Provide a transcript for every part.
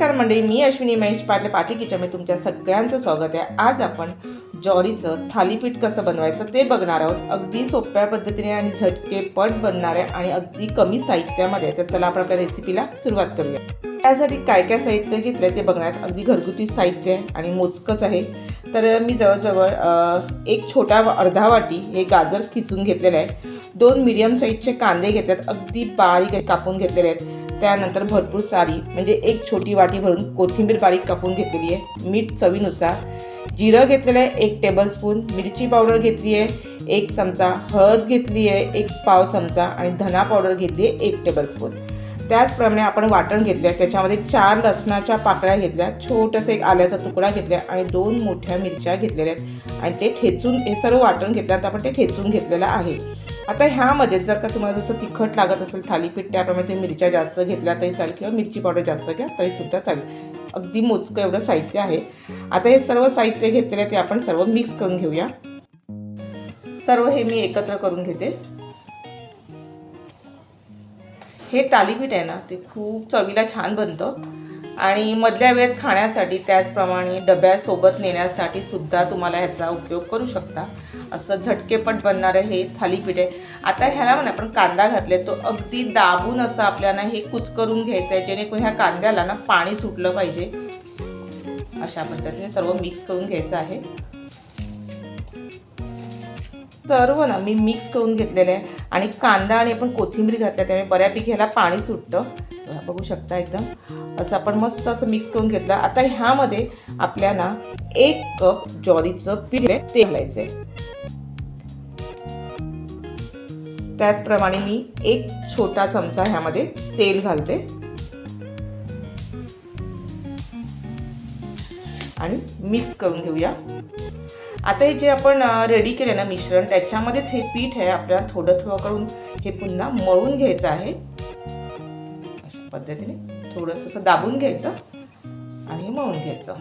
नमस्कार मंडळी मी अश्विनी महेश पाटले पाटी किचनमध्ये तुमच्या सगळ्यांचं स्वागत आहे. आज आपण ज्वारीचं थालीपीठ कसं बनवायचं ते बघणार आहोत. अगदी सोप्या पद्धतीने आणि झटकेपट बनणार आहे आणि अगदी कमी साहित्यामध्ये तर चला आपण आपल्या रेसिपीला सुरुवात करूया. त्यासाठी काय काय साहित्य घेतलं आहे ते बघण्यात अगदी घरगुती साहित्य आहे आणि मोजकंच आहे. तर मी जवळजवळ एक छोटा अर्धा वाटी हे गाजर खिचून घेतलेलं आहे. दोन मिडियम साईजचे कांदे घेतलेत. अगदी बारीक कापून घेतलेले आहेत. त्यानंतर भरपूर सारी म्हणजे एक छोटी वाटी भरून कोथिंबीर बारीक कापून घेतलेली आहे. मीठ चवीनुसार. जिरं घेतलेलं आहे एक टेबलस्पून मिरची पावडर घेतली आहे एक चमचा. हळद घेतली आहे एक पाव चमचा. आणि धना पावडर घेतली आहे एक टेबलस्पून त्याचप्रमाणे आपण वाटण घेतलं आहे त्याच्यामध्ये चार लसणाच्या पाकळ्या घेतल्या छोटंसं एक आल्याचा तुकडा घेतला आणि दोन मोठ्या मिरच्या घेतलेल्या आहेत. आणि ते ठेचून हे सर्व वाटण घेतल्यानंतर आपण ते ठेचून घेतलेलं आहे. आता ह्यामध्ये जर का तुम्हाला जसं तिखट लागत असेल थालीपीठ त्याप्रमाणे तुम्ही मिरच्या जास्त घेतल्या तरी चालेल किंवा मिरची पावडर जास्त घ्या तरीसुद्धा चालेल. अगदी मोजकं एवढं साहित्य आहे. आता हे सर्व साहित्य घेतलेलं आहे ते आपण सर्व मिक्स करून घेऊया. सर्व हे मी एकत्र करून घेते. हे तालीपीठ आहे ना ते खूप चवीला छान बनतं. आणि मधल्या वेळेत खाण्यासाठी त्याचप्रमाणे डब्यासोबत नेण्यासाठी सुद्धा तुम्हाला ह्याचा उपयोग करू शकता. असं झटकेपट बनणारं हे थालीपीठ आहे. आता ह्याला म्हणा आपण कांदा घातले तो अगदी दाबून असं आपल्याला हे कुच करून घ्यायचं आहे जेणेकरून ह्या कांद्याला ना पाणी सुटलं पाहिजे. अशा पद्धतीने सर्व मिक्स करून घ्यायचं आहे. सर्व ना मी मिक्स करून घेतलेलं आहे. आणि कांदा आणि आपण कोथिंबीर घातल्या त्यामुळे बऱ्यापैकी ह्याला पाणी सुटतं. बघू शकता एकदम. असं आपण मस्त असं मिक्स करून घेतलं. आता ह्यामध्ये आपल्याला एक कप ज्वारीचं पीठ आहे. ते घालायचं आहे त्याचप्रमाणे मी एक छोटा चमचा ह्यामध्ये तेल घालते. आणि मिक्स करून घेऊया. आता हे जे आपण रेडी केले ना मिश्रण त्याच्यामध्येच हे पीठ आहे आपल्याला थोडं थोडं करून हे पुन्हा मळून घ्यायचं आहे. अशा पद्धतीने थोडंसं असं दाबून घ्यायचं आणि मळून घ्यायचं.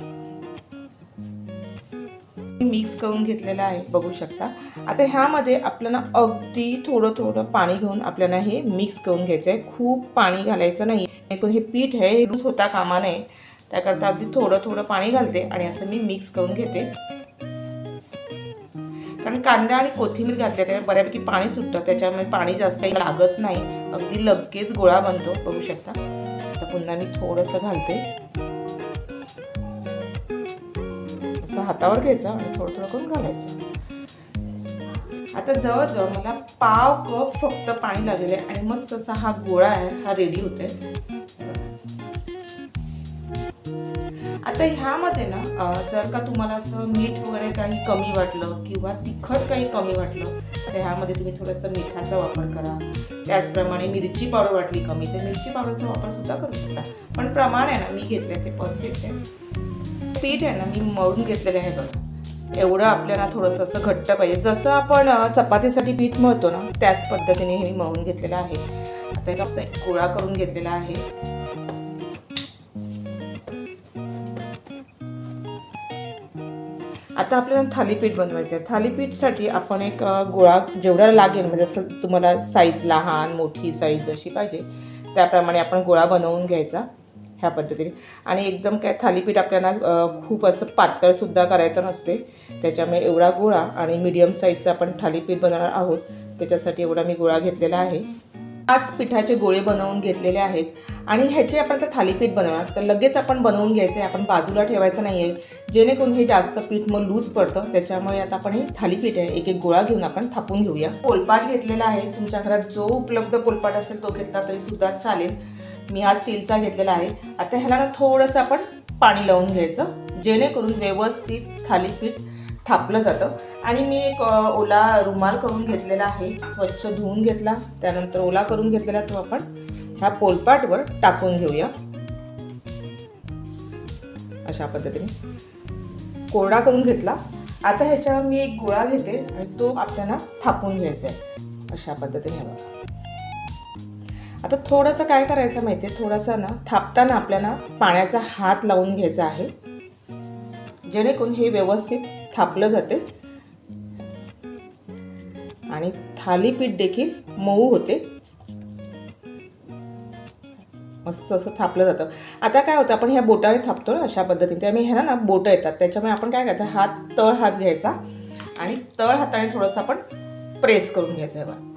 मिक्स करून घेतलेलं आहे बघू शकता. आता ह्यामध्ये आपल्याला अगदी थोडं थोडं पाणी घेऊन आपल्याला हे मिक्स करून घ्यायचं आहे खूप पाणी घालायचं नाही. एकूण हे पीठ आहे हे लूज होता कामा नये. त्याकरता अगदी थोडं थोडं पाणी घालते आणि असं मी मिक्स करून घेते. कारण कांदा आणि कोथिंबीर घातल्या त्यामुळे बऱ्यापैकी पाणी सुटतं. त्याच्यामुळे पाणी जास्त लागत नाही. अगदी लगेच गोळा बनतो. बघू शकता. आता पुन्हा मी थोडंसं घालते. असं हातावर घ्यायचं आणि थोडं थोडं करून घालायचं. आता जवळजवळ मला पाव कप फक्त पाणी लागलेलं आहे आणि मस्त असा हा गोळा आहे. हा रेडी होतोय. आता ह्यामध्ये ना जर का तुम्हाला असं मीठ वगैरे काही कमी वाटलं किंवा तिखट काही कमी वाटलं तर ह्यामध्ये तुम्ही थोडंसं मिठाचा वापर करा. त्याचप्रमाणे मिरची पावडर वाटली कमी तर मिरची पावडरचा वापरसुद्धा करू शकता. पण प्रमाण आहे ना मी घेतलं ते परफेक्ट आहे. पीठ आहे ना मी मळून घेतलेलं आहे बघा. एवढं आपल्याला थोडंसं असं घट्ट पाहिजे. जसं आपण चपातीसाठी पीठ मळतो ना त्याच पद्धतीने हे मी मळून घेतलेलं आहे. आता असं एक गोळा करून घेतलेला आहे. आता आपल्याला थालीपीठ बनवायचं आहे थालीपीठसाठी आपण एक गोळा जेवढा लागेल म्हणजे असं तुम्हाला साईज लहान मोठी साईज जशी पाहिजे त्याप्रमाणे आपण गोळा बनवून घ्यायचा ह्या पद्धतीने. आणि एकदम काय थालीपीठ आपल्याला खूप असं पातळसुद्धा करायचं नसते. त्याच्यामुळे एवढा गोळा आणि मीडियम साईजचा आपण थालीपीठ बनवणार आहोत. त्याच्यासाठी एवढा मी गोळा घेतलेला आहे. पाच पिठाचे गोळे बनवून घेतलेले आहेत. आणि ह्याचे आपण आता थालीपीठ बनवणार. तर लगेच आपण बनवून घ्यायचं. आहे आपण बाजूला ठेवायचं नाही आहे जेणेकरून हे जास्त पीठ मग लूज पडतं. त्याच्यामुळे आता आपण हे थालीपीठ आहे. एक एक गोळा घेऊन आपण थापून घेऊया. पोलपाट घेतलेला आहे. तुमच्या घरात जो उपलब्ध पोलपाट असेल तो घेतला तरी सुद्धा चालेल. मी हा स्टीलचा घेतलेला आहे. आता ह्याला ना थोडंसं आपण पाणी लावून घ्यायचं. जेणेकरून व्यवस्थित थालीपीठ थापलं जातं. आणि मी एक ओला रुमाल करून घेतलेला आहे. स्वच्छ धुवून घेतला. त्यानंतर ओला करून घेतलेला तो आपण ह्या पोलपाटवर टाकून घेऊया. अशा पद्धतीने. कोरडा करून घेतला. आता ह्याच्यावर मी एक गोळा घेते आणि तो आपल्याला थापून घ्यायचा आहे. अशा पद्धतीने बघा. आता थोडंसं काय करायचं माहिती आहे? थोडंसं ना थापताना आपल्याला पाण्याचा हात लावून घ्यायचा आहे. जेणेकरून हे व्यवस्थित थापलं जाते. आणि थालीपीठ देखील मऊ होते. मस्त असं थापलं जातं. आता काय होतं आपण ह्या बोटाने थापतो ना अशा पद्धतीने. त्यामुळे ह्या ना बोटं येतात. त्याच्यामुळे आपण काय करायचं हात तळ हात घ्यायचा. आणि तळ हाताने थोडंसं आपण प्रेस करून घ्यायचं आहे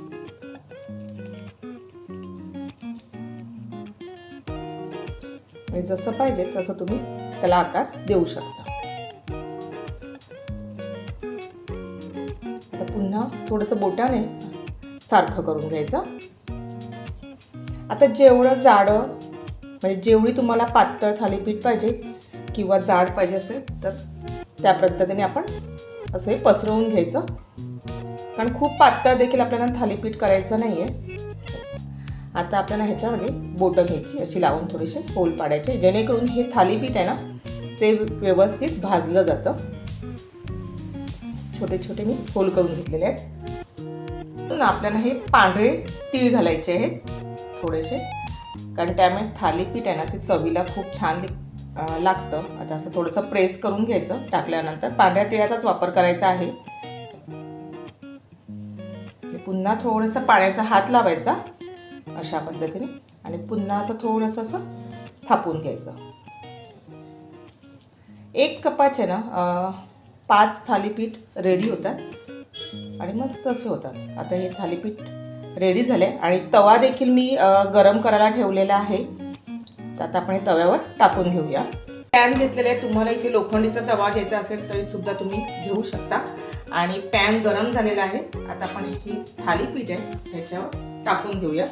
म्हणजे जसं पाहिजे तसं तुम्ही त्याला आकार देऊ शकता. आता पुन्हा थोडंसं बोटाने सारखं करून घ्यायचं. आता जेवढं जाडं म्हणजे जेवढी तुम्हाला पातळ थालीपीठ पाहिजे किंवा जाड पाहिजे असेल तर त्या पद्धतीने आपण असं हे पसरवून घ्यायचं. कारण खूप पातळ देखील आपल्याला थालीपीठ करायचं नाही आहे आता आपल्याला ह्याच्यामध्ये बोटं घ्यायची अशी लावून थोडीशी होल पाडायचे. जेणेकरून हे थालीपीठ आहे ना ते व्यवस्थित भाजलं जातं. छोटे छोटे मी होल करून घेतलेले आहेत. आपल्याला हे पांढरे तीळ घालायचे आहेत थोडेसे. कारण त्यामुळे थालीपीठ आहे ना ते चवीला खूप छान लागतं. आता असं थोडंसं प्रेस करून घ्यायचं टाकल्यानंतर पांढऱ्या तिळाचाच वापर करायचा आहे. पुन्हा थोडंसं पाण्याचा हात लावायचा अशा पद्धतीने. आणि पुन्हा असं थोडंसं असं थापून घ्यायचं. एक कपाचे ना पाच थालीपीठ रेडी होतात. आणि मस्त असे होतात. आता हे थालीपीठ रेडी झाले. आणि तवा देखील मी गरम करायला ठेवलेला आहे. तर आता आपण तव्यावर टाकून घेऊया. पॅन घेतलेले आहे तुम्हाला इथे लोखंडीचा तवा घ्यायचा असेल तरी सुद्धा तुम्ही घेऊ शकता. आणि पॅन गरम झालेला आहे. आता आपण ही थालीपीठ आहे ह्याच्यावर टाकून घेऊया.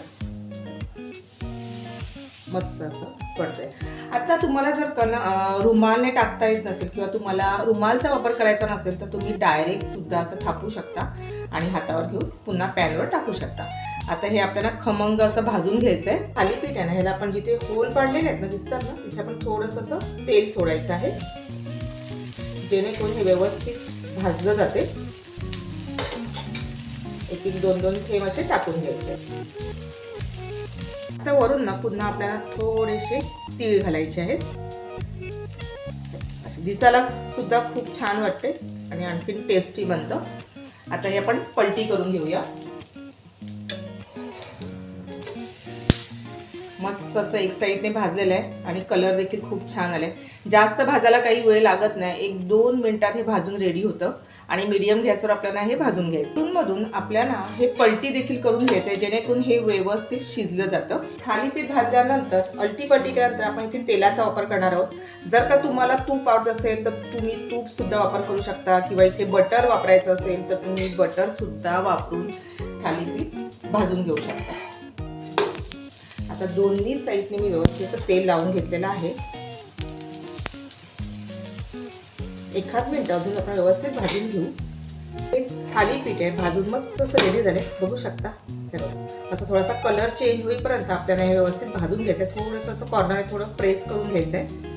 मस्त असं पडतंय. आता तुम्हाला जर कन रुमालने टाकता येत नसेल किंवा तुम्हाला रुमालचा वापर करायचा नसेल तर तुम्ही डायरेक्ट सुद्धा असं थापू शकता आणि हातावर घेऊन पुन्हा पॅनवर टाकू शकता. आता हे आपल्याला खमंग असं भाजून घ्यायचं आहे थालीपीठ आहे ना ह्याला आपण जिथे होल पाडलेले आहेत ना दिसतात ना तिथे आपण थोडंसं असं तेल सोडायचं आहे. जेणेकरून हे व्यवस्थित भाजलं जाते. एक एक दोन दोन थेंब असे टाकून घ्यायचे. मस्त वरून ना पुन्हा आपल्याला थोडेसे तीळ घालायचे आहेत. असे दिसायला सुद्धा खूप छान वाटते आणि आणखीन टेस्टी बनतं. आता हे आपण पलटी करून घेऊया. मस्त असं एक साईडने भाजलेलं आहे आणि कलर देखील खूप छान आलाय. जास्त भाजायला काही वेळ लागत नाही. एक दोन मिनिटात हे भाजून रेडी होतं. आणि मीडियम गॅसवर आपल्याला हे भाजून घ्यायचं. मधून आपल्याला हे पलटी देखील करून घ्यायचं आहे जेणेकरून हे व्यवस्थित शिजलं जातं. थालीपीठ भाजल्यानंतर अल्टी पलटी केल्यानंतर आपण इथे तेलाचा वापर करणार आहोत. जर का तुम्हाला तूप आवडत असेल तर तुम्ही तूप सुद्धा वापर करू शकता किंवा इथे बटर वापरायचं असेल तर तुम्ही बटर सुद्धा वापरून थालीपीठ भाजून घेऊ शकता. आता दोन्ही साईडने मी व्यवस्थित तेल लावून घेतलेलं आहे. एखाद मिनिट अजून आपण व्यवस्थित भाजून घेऊ. एक थालीपीठ आहे भाजून मस्त असं रेडी झाले बघू शकता. असं थोडासा कलर चेंज होईपर्यंत आपल्याला हे व्यवस्थित भाजून घ्यायचं आहे थोडंसं असं कॉर्नर थोडं प्रेस करून घ्यायचं आहे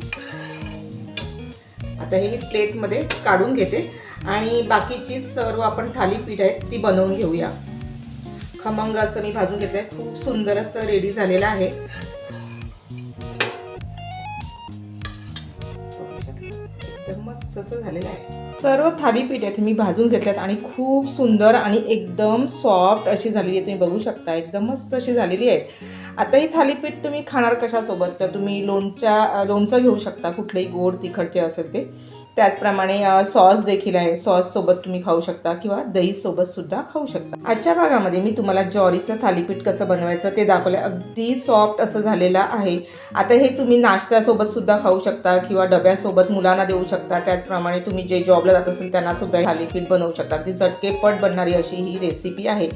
आता हे मी प्लेटमध्ये काढून घेते. आणि बाकीची सर्व आपण थालीपीठ आहे ती बनवून घेऊया. खमंग असं मी भाजून घेतलंय. खूप सुंदर असं रेडी झालेलं आहे. असं झालेलं आहे. सर्व थालीपीठ आहेत मी भाजून घेतल्यात आणि खूप सुंदर आणि एकदम सॉफ्ट अशी झालेली आहे. तुम्ही बघू शकता एकदम मस्त अशी झालेली आहेत. आता ही थालीपीठ तुम्ही खाणार कशासोबत? तर तुम्ही लोणच्या लोणचं घेऊ शकता कुठलेही गोड तिखटचे असेल ते. त्याचप्रमाणे सॉस देखील आहे. सॉससोबत तुम्ही खाऊ शकता किंवा दहीसोबतसुद्धा खाऊ शकता. आजच्या भागामध्ये मी तुम्हाला ज्वारीचं थालीपीठ कसं बनवायचं ते दाखवलं अगदी सॉफ्ट असं झालेलं आहे. आता हे तुम्ही नाश्त्यासोबतसुद्धा खाऊ शकता किंवा डब्यासोबत मुलांना देऊ शकता. त्याचप्रमाणे तुम्ही जे जॉबला जात असेल त्यांनासुद्धा थालीपीठ बनवू शकता. ती झटकेपट बनणारी अशी ही रेसिपी आहे.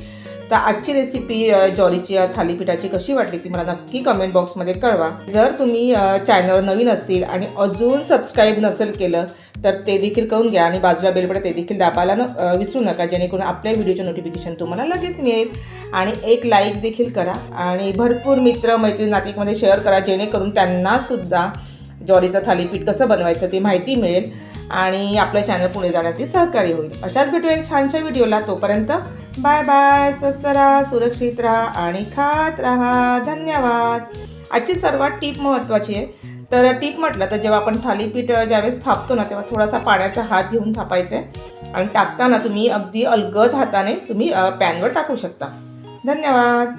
तर आजची रेसिपी ज्वारीची थालीपीठाची कशी वाटली ती मला नक्की कमेंट बॉक्समध्ये कळवा. जर तुम्ही चॅनल नवीन असतील आणि अजून सबस्क्राईब नसेल केलं तर ते देखील करून घ्या आणि बाजूला बेलबटन ते देखील दाबायला न विसरू नका जेणेकरून आपल्या व्हिडिओचे नोटिफिकेशन तुम्हाला लगेच मिळेल. आणि एक लाईक देखील करा आणि भरपूर मित्र मैत्रीण नातिकमध्ये शेअर करा जेणेकरून त्यांनासुद्धा ज्वारीचं थालीपीठ कसं बनवायचं ते माहिती मिळेल आणि आपलं चॅनल पुढे जाण्यासाठी सहकार्य होईल. अशाच भेटू एक छानशा व्हिडिओला तोपर्यंत बाय बाय स्वस्त राहा सुरक्षित राहा आणि खात राहा. धन्यवाद. आजची सर्वात टीप महत्त्वाची आहे. तर टीप म्हटलं तर जेव्हा आपण थालीपीठ ज्यावेळेस थापतो ना तेव्हा थोडासा पाण्याचा हात घेऊन थापायचा आहे आणि टाकताना तुम्ही अगदी अलगद हाताने तुम्ही पॅनवर टाकू शकता. धन्यवाद.